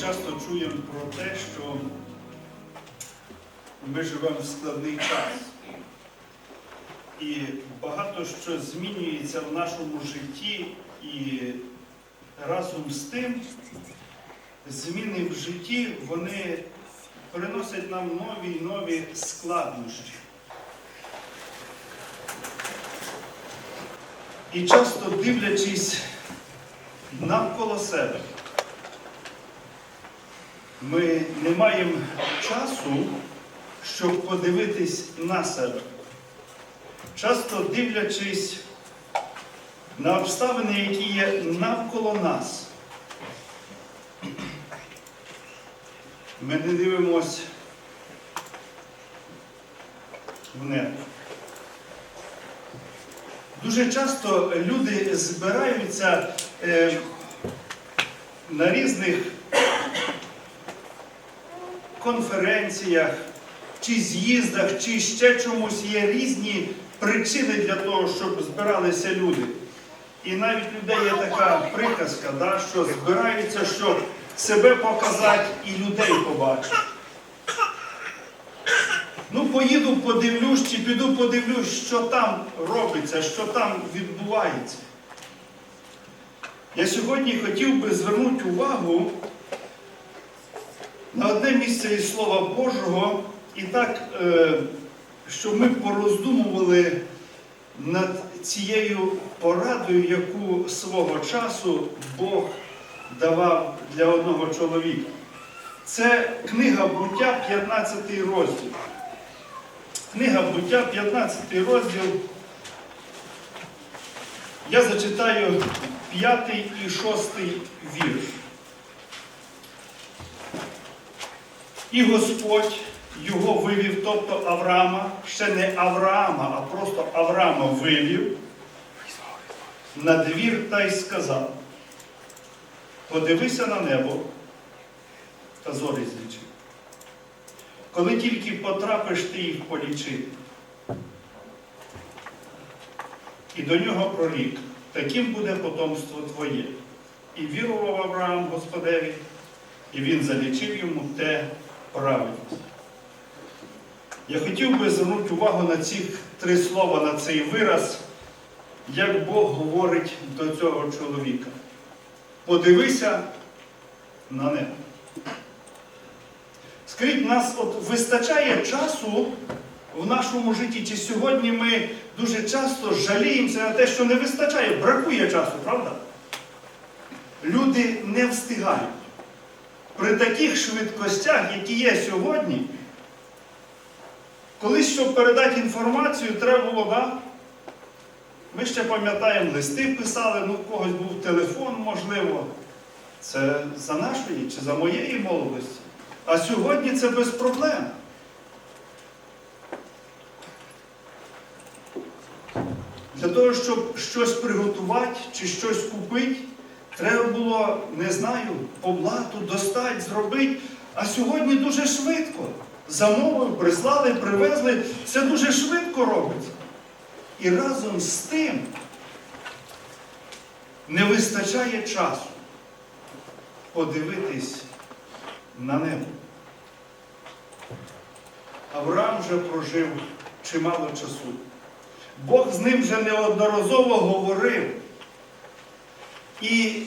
часто чуємо про те, що ми живемо в складний час. І багато що змінюється в нашому житті, і разом з тим зміни в житті вони приносять нам нові і нові складнощі. І часто дивлячись навколо себе, ми не маємо часу, щоб подивитись на себе. Часто дивлячись на обставини, які є навколо нас, ми не дивимось в небо. Дуже часто люди збираються е, на різних конференціях, чи з'їздах, чи ще чомусь є різні причини для того, щоб збиралися люди. І навіть людей є така приказка, да, що збираються, щоб себе показати і людей побачити. Ну, поїду, подивлюсь, чи піду подивлюсь, що там робиться, що там відбувається. Я сьогодні хотів би звернути увагу на одне місце із Слова Божого, і так, е, щоб ми пороздумували над цією порадою, яку свого часу Бог давав для одного чоловіка. Це книга буття, 15 розділ. Книга буття, 15 розділ. Я зачитаю 5 і 6 вірш. І Господь його вивів, тобто Авраама, ще не Авраама, а просто Авраама вивів на двір та й сказав: подивися на небо та зорі злічи. Коли тільки потрапиш ти їх полічити. І до нього прорік, таким буде потомство твоє. І вірував Авраам Господеві, і він залічив йому те правильність. Я хотів би звернути увагу на ці три слова, на цей вираз, як Бог говорить до цього чоловіка. Подивися на небо. Скажіть, нас от вистачає часу в нашому житті, чи сьогодні ми дуже часто жаліємося на те, що не вистачає, бракує часу, правда? Люди не встигають. При таких швидкостях, які є сьогодні, колись, щоб передати інформацію, треба було, да? Ми ще пам'ятаємо, листи писали, ну в когось був телефон, можливо. Це за нашої чи за моєї молодості. А сьогодні це без проблем. Для того, щоб щось приготувати чи щось купити, треба було, не знаю, по блату достати, зробити. А сьогодні дуже швидко. Замовив, прислали, привезли. Це дуже швидко робиться. І разом з тим не вистачає часу подивитись на небо. Авраам вже прожив чимало часу. Бог з ним вже неодноразово говорив. І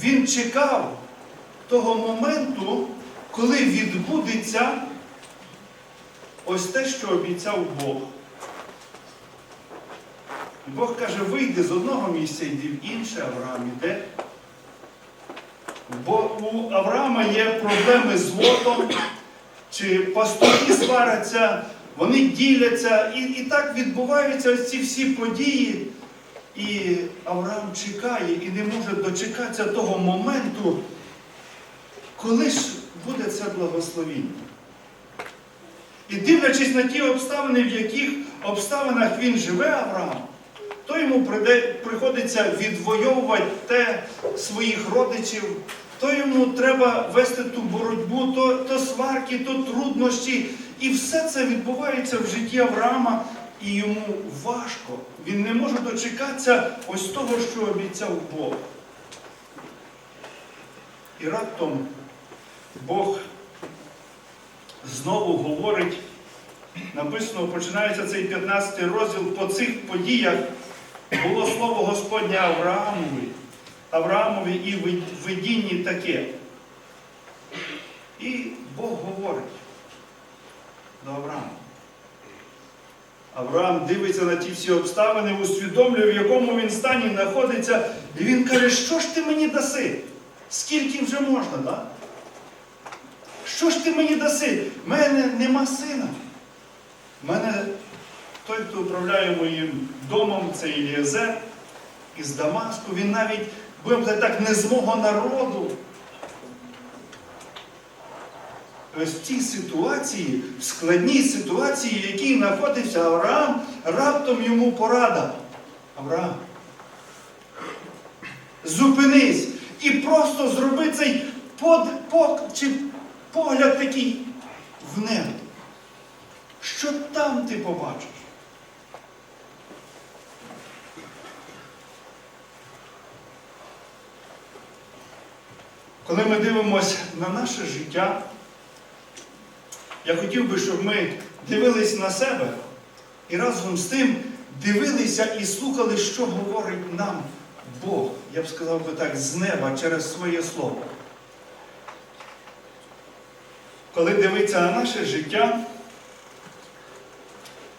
він чекав того моменту, коли відбудеться ось те, що обіцяв Бог. І Бог каже, вийди з одного місця, йди в інше, Авраам іде. Бо у Авраама є проблеми з лотом, чи пастухи сваряться, вони діляться. І, і так відбуваються ось ці всі події. І Авраам чекає і не може дочекатися того моменту, коли ж буде це благословіння. І дивлячись на ті обставини, в яких обставинах він живе, Авраам, то йому приходиться відвоювати те своїх родичів, то йому треба вести ту боротьбу, то, то сварки, то труднощі. І все це відбувається в житті Авраама, і йому важко. Він не може дочекатися ось того, що обіцяв Бог. І раптом Бог знову говорить, написано, починається цей 15 розділ по цих подіях було слово Господнє Авраамові, Авраамові і видінні таке. І Бог говорить до Авраама. Авраам дивиться на ті всі обставини, усвідомлює, в якому він стані знаходиться, і він каже, що ж ти мені даси? Скільки вже можна, да? Що ж ти мені даси? В мене нема сина. У мене той, хто управляє моїм домом, це Ілієзер із Дамаску. Він навіть, будемо так, не з мого народу. В цій ситуації, в складній ситуації, в якій знаходився Авраам, раптом йому порада. Авраам, зупинись і просто зроби цей под, по, чи погляд такий в небо. Що там ти побачиш? Коли ми дивимося на наше життя, я хотів би, щоб ми дивились на себе і разом з тим дивилися і слухали, що говорить нам Бог. Я б сказав би так, з неба через своє слово. Коли дивитися на наше життя,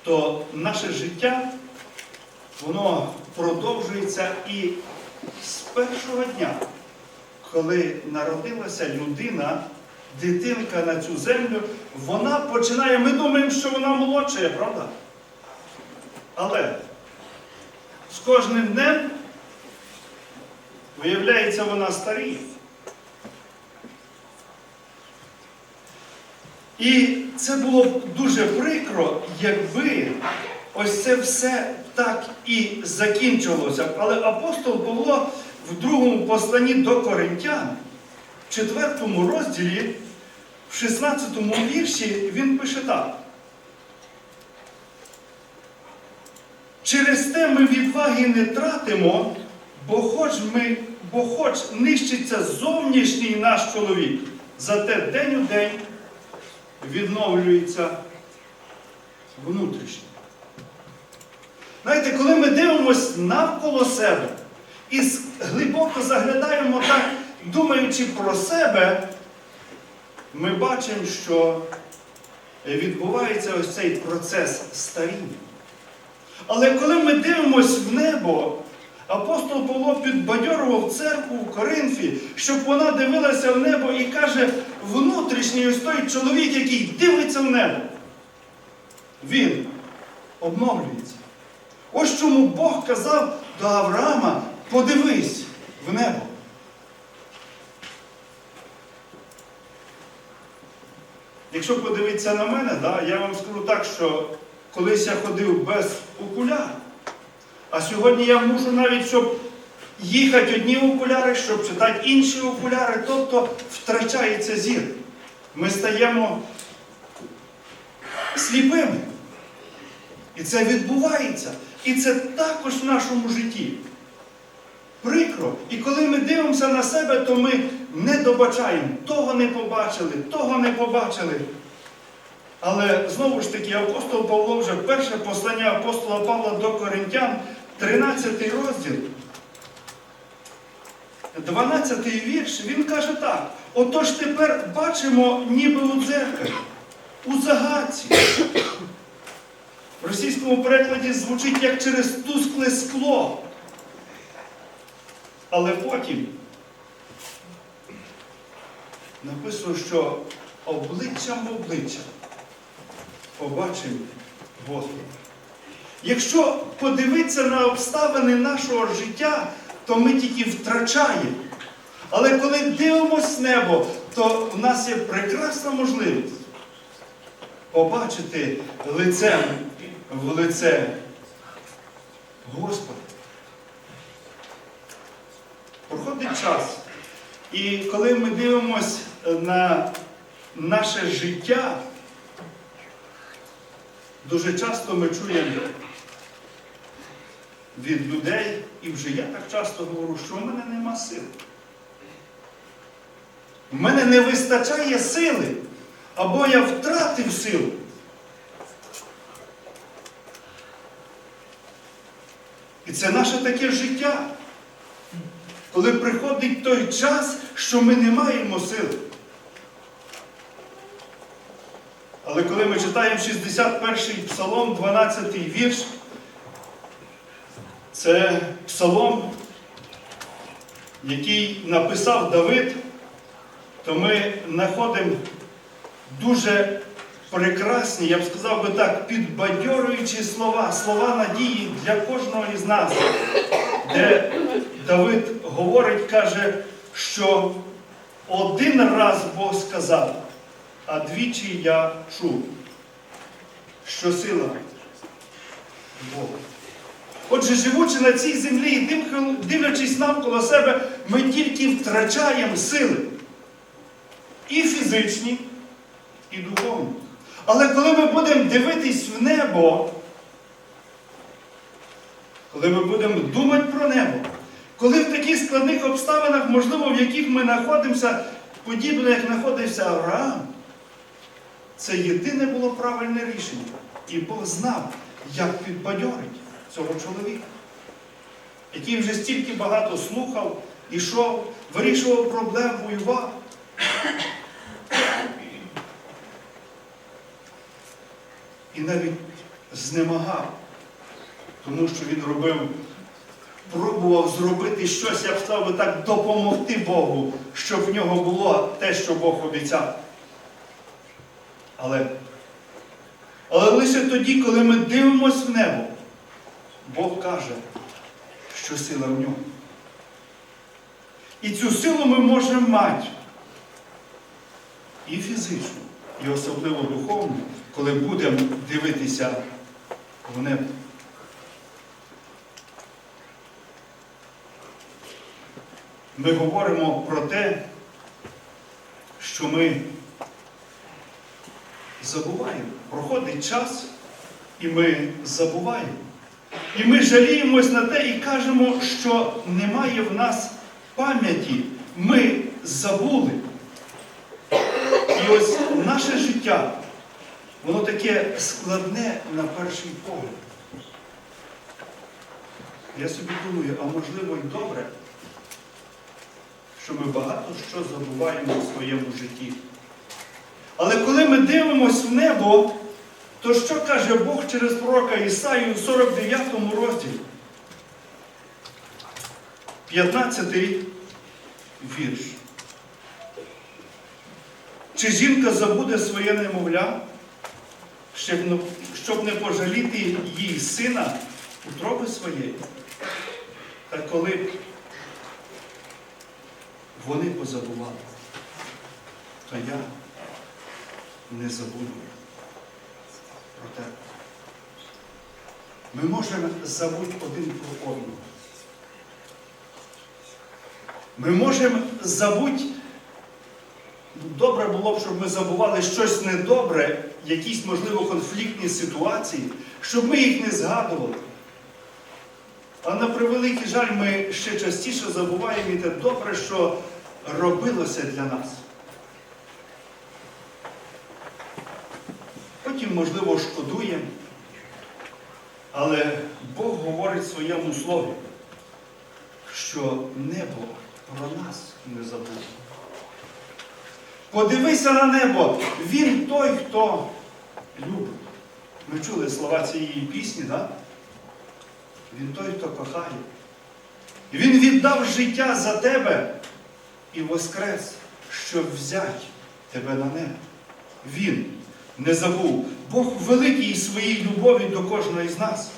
то наше життя, воно продовжується і з першого дня, коли народилася людина, дитинка на цю землю, вона починає, ми думаємо, що вона молодша, правда? Але з кожним днем виявляється, вона старіє. І це було б дуже прикро, якби ось це все так і закінчилося. Але апостол Павло в другому посланні до Коринтян, в четвертому розділі, в 16 вірші, він пише так. Через те ми відваги не тратимо, бо хоч ми, бо хоч нищиться зовнішній наш чоловік, зате день у день відновлюється внутрішнє. Знаєте, коли ми дивимося навколо себе і глибоко заглядаємо так, думаючи про себе, ми бачимо, що відбувається ось цей процес старіння. Але коли ми дивимося в небо, апостол Павло підбадьорував церкву в Коринфі, щоб вона дивилася в небо і каже, внутрішній ось той чоловік, який дивиться в небо, він обновлюється. Ось чому Бог казав до Авраама, подивись в небо. Якщо подивитися на мене, да, я вам скажу так, що колись я ходив без окуляр, а сьогодні я мушу навіть, щоб їхати одні окуляри, щоб читати інші окуляри, тобто втрачається зір. Ми стаємо сліпими. І це відбувається. І це також в нашому житті. Прикро. І коли ми дивимося на себе, то ми не добачаємо. Того не побачили, того не побачили. Але знову ж таки, апостол Павло вже перше послання апостола Павла до Коринтян, 13 розділ, 12 вірш, він каже так. Отож тепер бачимо ніби у дзеркалі, у загадці. В російському перекладі звучить як через тускле скло. Але потім написано, що обличчям в обличчя побачив Господа. Якщо подивитися на обставини нашого життя, то ми тільки втрачаємо. Але коли дивимося небо, то в нас є прекрасна можливість побачити лицем в лице Господа. Проходить час. І коли ми дивимося на наше життя, дуже часто ми чуємо від людей, і вже я так часто говорю, що в мене нема сил. в мене не вистачає сили, або я втратив силу. І це наше таке життя. Коли приходить той час, що ми не маємо сили. Але коли ми читаємо 61-й псалом, 12-й вірш, це псалом, який написав Давид, то ми знаходимо дуже прекрасні, я б сказав би так, підбадьорюючі слова, слова надії для кожного із нас, де Давид говорить, каже, що один раз Бог сказав, а двічі я чув, що сила Бога. Отже, живучи на цій землі і див- дивлячись навколо себе, ми тільки втрачаємо сили. І фізичні, і духовні. Але коли ми будемо дивитись в небо, коли ми будемо думати про небо, коли в таких складних обставинах, можливо, в яких ми знаходимося, подібно як знаходився Авраам, це єдине було правильне рішення. І Бог знав, як підбадьорить цього чоловіка, який вже стільки багато слухав, ішов, вирішував проблем, воював. І навіть знемагав, тому що він робив, пробував зробити щось, я б сказав би так, допомогти Богу, щоб в нього було те, що Бог обіцяв. Але, але лише тоді, коли ми дивимося в небо, Бог каже, що сила в ньому. І цю силу ми можемо мати і фізичну, і особливо духовну, коли будемо дивитися в небо. Ми говоримо про те, що ми забуваємо. Проходить час, і ми забуваємо. І ми жаліємось на те і кажемо, що немає в нас пам'яті. Ми забули. І ось наше життя, воно таке складне на перший погляд. Я собі думаю, а можливо й добре, що ми багато що забуваємо в своєму житті. Але коли ми дивимося в небо, то що каже Бог через пророка Ісаю в 49 розділі? 15 вірш. Чи жінка забуде своє немовля, щоб не- пожаліти їй сина утроби своєї? Та коли б вони позабували, то я не забуду про тебе. Ми можемо забути один про одного. Ми можемо забути, добре було б, щоб ми забували щось недобре, якісь, можливо, конфліктні ситуації, щоб ми їх не згадували. А на превеликий жаль, ми ще частіше забуваємо і те добре, що робилося для нас. Потім, можливо, шкодуємо, але Бог говорить в своєму слові, що небо про нас не забуде. Подивися на небо, він той, хто любить. Ми чули слова цієї пісні, так? Він той, хто кохає. Він віддав життя за тебе і воскрес, щоб взяти тебе на небо. Він не забув. Бог великий своїй любові до кожного з нас.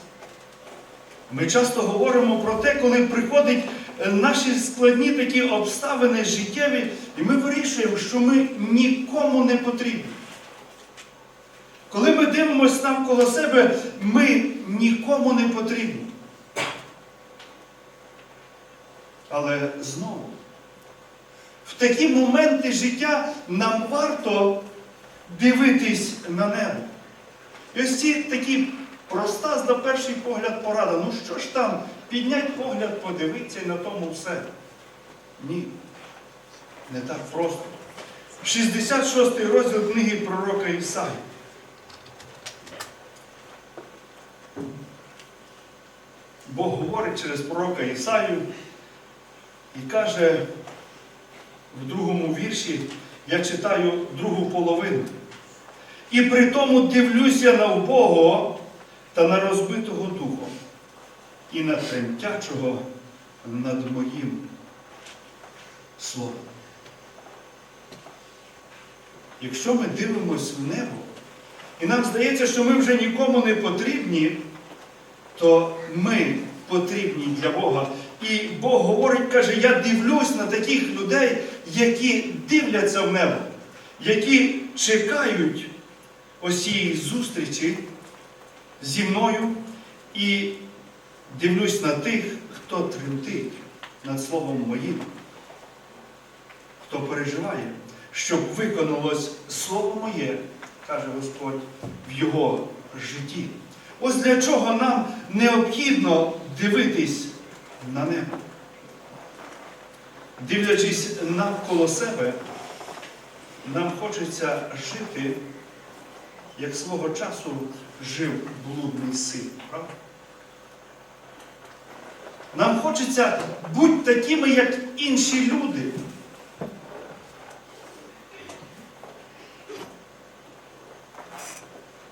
Ми часто говоримо про те, коли приходять е, наші складні такі обставини життєві, і ми вирішуємо, що ми нікому не потрібні. Коли ми дивимося навколо себе, ми нікому не потрібні. Але знову, в такі моменти життя нам варто дивитись на небо. І ось ці такі проста, на перший погляд, порада. Ну що ж там, піднять погляд, подивитися і на тому все. Ні. Не так просто. 66 розділ книги пророка Ісаї. Бог говорить через пророка Ісаю і каже в другому вірші, я читаю другу половину. І при тому дивлюся на вбогого та на розбитого духом, і на тремтячого над моїм словом. Якщо ми дивимося в небо, і нам здається, що ми вже нікому не потрібні, то ми потрібні для Бога. І Бог говорить, каже, я дивлюсь на таких людей, які дивляться в небо, які чекають ось зустрічі зі мною і дивлюсь на тих, хто тремтить над Словом моїм, хто переживає, щоб виконалось Слово моє, каже Господь, в його житті. Ось для чого нам необхідно дивитись на небо. Дивлячись навколо себе, нам хочеться жити, як свого часу жив блудний син. Правда? Нам хочеться бути такими, як інші люди.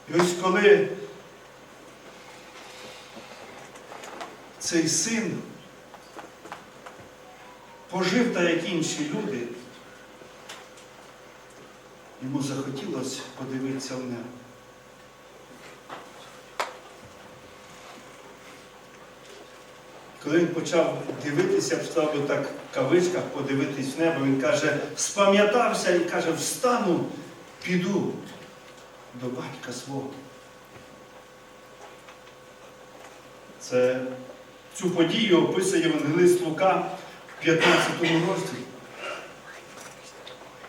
І ось коли цей син пожив так, як інші люди, йому захотілося подивитися в небо. Коли він почав дивитися, встав так в кавичках, подивитись в небо, він каже, спам'ятався і каже, встану, піду до батька свого. Це цю подію описує Євангелист Лука в 15 розділі.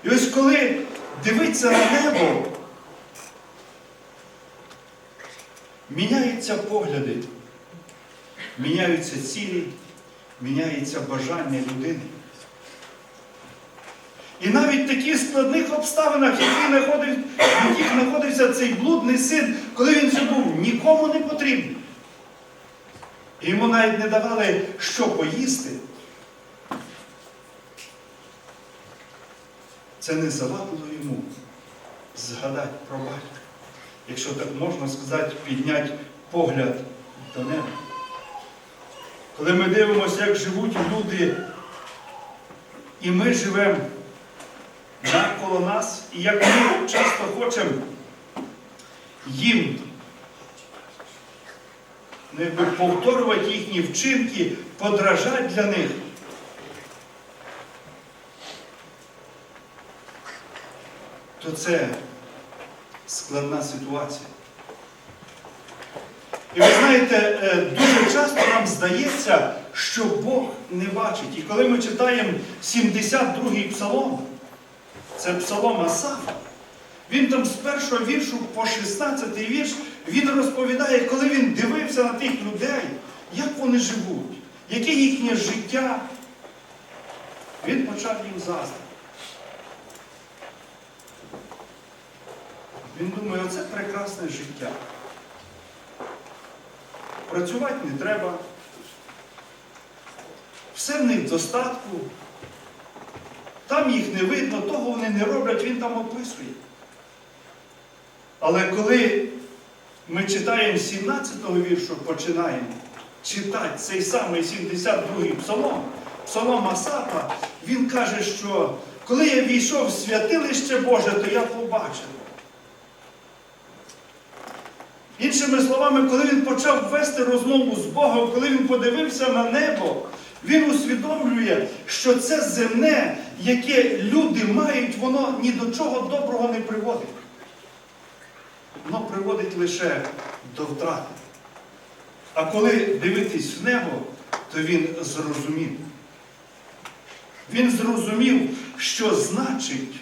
І ось коли дивиться на небо, міняються погляди, міняються цілі, міняється бажання людини. І навіть в таких складних обставинах, в яких знаходився цей блудний син, коли він вже був нікому не потрібний. Йому навіть не давали що поїсти. Це не завадило йому згадати про батька. Якщо так можна сказати, підняти погляд до неба. Коли ми дивимося, як живуть люди, і ми живемо навколо нас, і як ми часто хочемо їм якби повторювати їхні вчинки, подражати для них. То це складна ситуація. І ви знаєте, е, дуже часто нам здається, що Бог не бачить. І коли ми читаємо 72-й псалом, це псалом Асафа, він там з першого віршу по 16 й вірш, він розповідає, коли він дивився на тих людей, як вони живуть, яке їхнє життя, він почав їм заздрити. Він думає, оце прекрасне життя. Працювати не треба. Все в них достатку. Там їх не видно, того вони не роблять, він там описує. Але коли ми читаємо 17-го віршу, починаємо читати цей самий 72-й псалом, псалом Асапа, він каже, що коли я війшов в святилище Боже, то я побачив. Іншими словами, коли він почав вести розмову з Богом, коли він подивився на небо, він усвідомлює, що це земне, яке люди мають, воно ні до чого доброго не приводить. Воно приводить лише до втрати. А коли дивитись в небо, то він зрозумів. Він зрозумів, що значить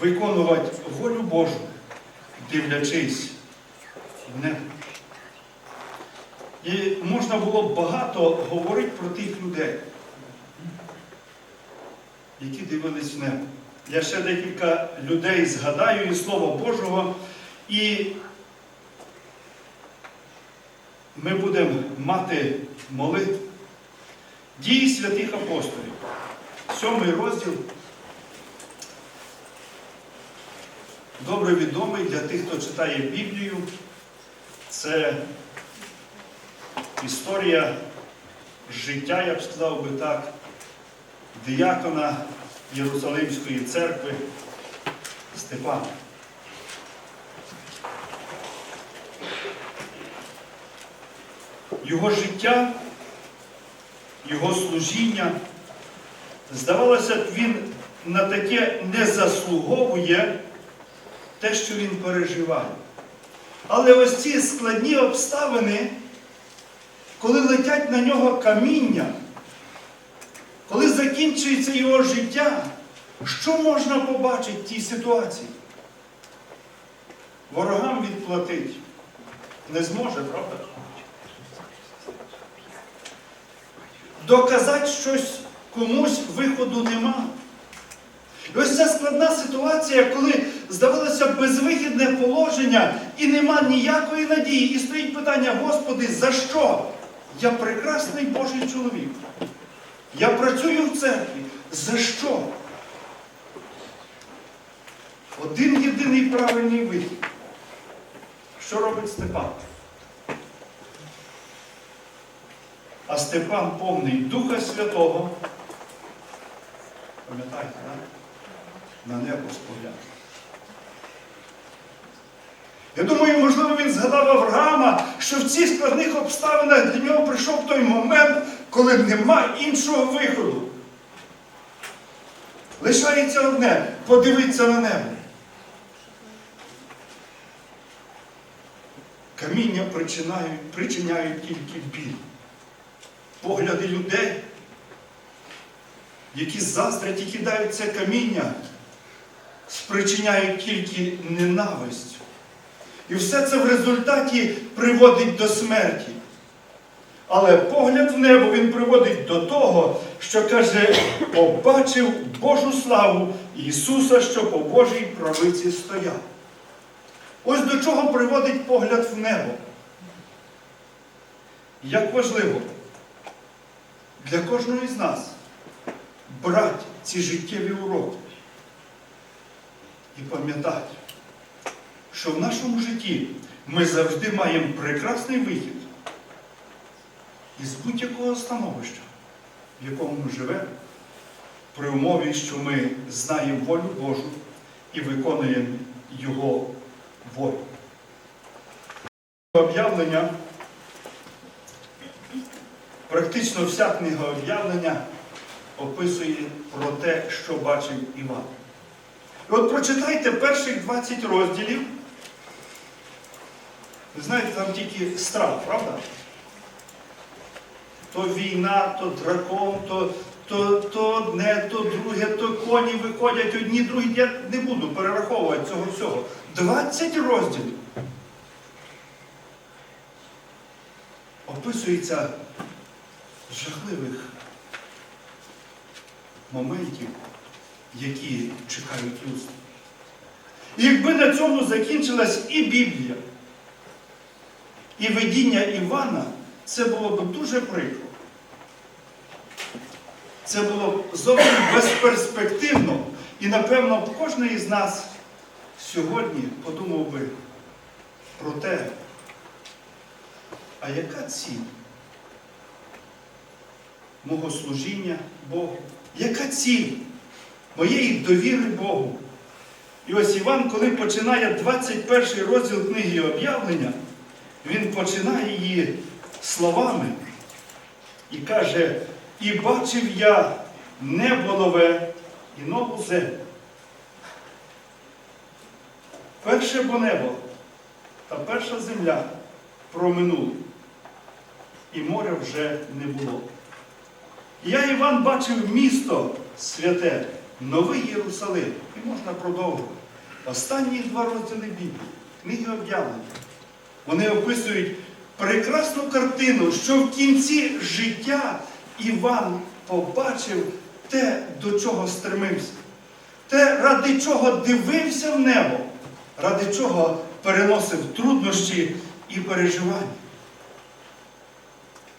виконувати волю Божу дивлячись в небо. І можна було багато говорити про тих людей. які дивились в небо. Я ще декілька людей згадаю із Слова Божого, і ми будемо мати молитву. Дії святих апостолів. Сьомий розділ. Добре відомий для тих, хто читає Біблію. Це історія життя, я б сказав би так, диякона Єрусалимської церкви Степана. Його життя, його служіння, здавалося б, він на таке не заслуговує те, що він переживає. Але ось ці складні обставини, коли летять на нього каміння, коли закінчується його життя, що можна побачити в тій ситуації? Ворогам відплатить не зможе, правда? Доказати щось комусь виходу нема. І ось ця складна ситуація, коли здавалося безвихідне положення і нема ніякої надії. І стоїть питання, Господи, за що? Я прекрасний Божий чоловік. Я працюю в церкві. За що? Один єдиний правильний вихід. Що робить Степан? А Степан повний Духа Святого. Пам'ятаєте, так? На небо споглянув. Я думаю, можливо, він згадав Авраама, що в цих складних обставинах для нього прийшов той момент, коли нема іншого виходу. Лишається одне подивитися на небо. Каміння причиняють, причиняють тільки біль. Погляди людей, які заздрять і кидають каміння, спричиняють тільки ненависть. І все це в результаті приводить до смерті. Але погляд в небо він приводить до того, що каже, побачив Божу славу Ісуса, що по Божій правиці стояв. Ось до чого приводить погляд в небо. Як важливо для кожного із нас брати ці життєві уроки і пам'ятати, що в нашому житті ми завжди маємо прекрасний вихід із будь-якого становища, в якому ми живемо, при умові, що ми знаємо волю Божу і виконуємо Його волю. Об'явлення, практично вся книга об'явлення описує про те, що бачив Іван. І от прочитайте перших 20 розділів. Ви знаєте, там тільки страх, правда? То війна, то дракон, то, то, то одне, то друге, то коні виходять одні, другі. Я не буду перераховувати цього всього. 20 розділів. Описується жахливих моментів, які чекають людство. Якби на цьому закінчилась і Біблія, і видіння Івана, це було б дуже прикро. Це було б зовсім безперспективно. І, напевно, кожен із нас сьогодні подумав би про те, а яка ціль мого служіння Богу? Яка ціль моєї довіри Богу? І ось Іван, коли починає 21 розділ книги об'явлення, він починає її словами і каже, і бачив я небо нове і нову землю. Перше бо небо та перша земля проминули, і моря вже не було. І я, Іван, бачив місто святе, Новий Єрусалим. І можна продовжувати. Останні два розділи Біблії, книги об'явлення. Вони описують прекрасну картину, що в кінці життя Іван побачив те, до чого стремився, те, ради чого дивився в небо, ради чого переносив труднощі і переживання.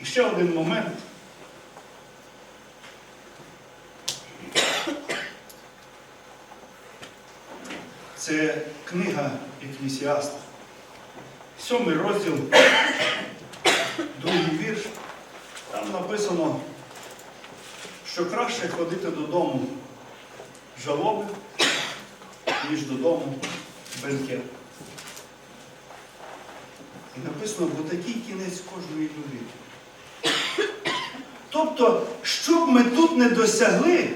І ще один момент. Це книга Еклісіаста. Сьомий розділ, другий вірш. Там написано, що краще ходити додому жалоби, ніж додому бенкет. І написано, бо такий кінець кожної людини. Тобто, що б ми тут не досягли,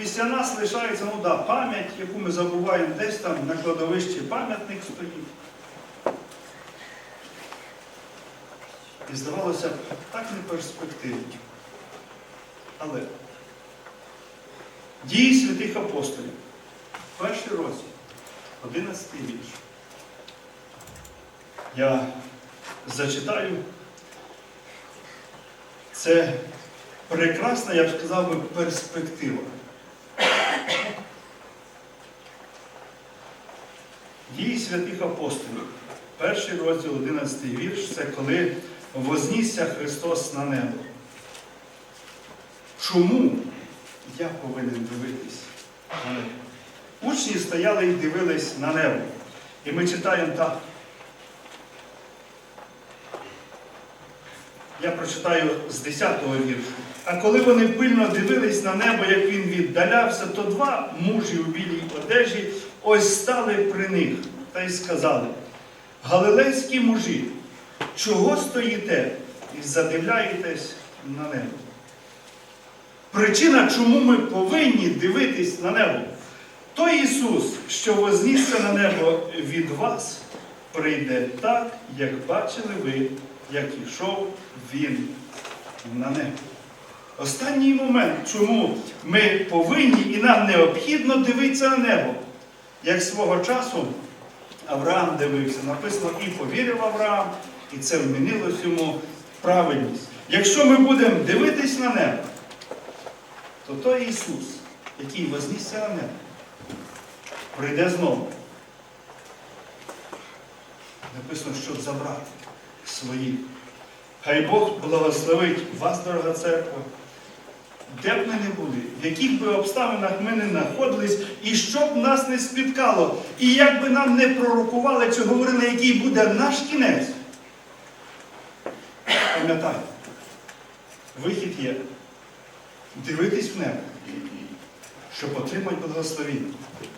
після нас лишається ну, да, пам'ять, яку ми забуваємо десь там на кладовищі пам'ятник стоїть. І здавалося б, так не перспективно. Але дії святих апостолів, перший розділ, 11 вірш. Я зачитаю. Це прекрасна, я б сказав би, перспектива. Дії святих апостолів. Перший розділ, 11 вірш, це коли вознісся Христос на небо. Чому я повинен дивитись на небо? Учні стояли і дивились на небо. І ми читаємо так. Я прочитаю з 10-го віршу. А коли вони пильно дивились на небо, як він віддалявся, то два мужі у білій одежі ось стали при них та й сказали: Галилейські мужі, чого стоїте і задивляєтесь на небо? Причина, чому ми повинні дивитись на небо, той Ісус, що вознісся на небо від вас, прийде так, як бачили ви, як ішов Він на небо. Останній момент, чому ми повинні і нам необхідно дивитися на небо. Як свого часу Авраам дивився, написано і повірив Авраам, і це вмінилось йому правильність. Якщо ми будемо дивитись на небо, то той Ісус, який вознісся на небо, прийде знову. Написано, щоб забрати свої. Хай Бог благословить вас, дорога церква, де б ми не були, в яких би обставинах ми не знаходились, і що б нас не спіткало, і як би нам не пророкували чи говорили, який буде наш кінець. Пам'ятайте, вихід є. Дивитись в небо, щоб отримати благословіння.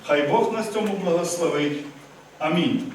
Хай Бог нас цьому благословить. Амінь.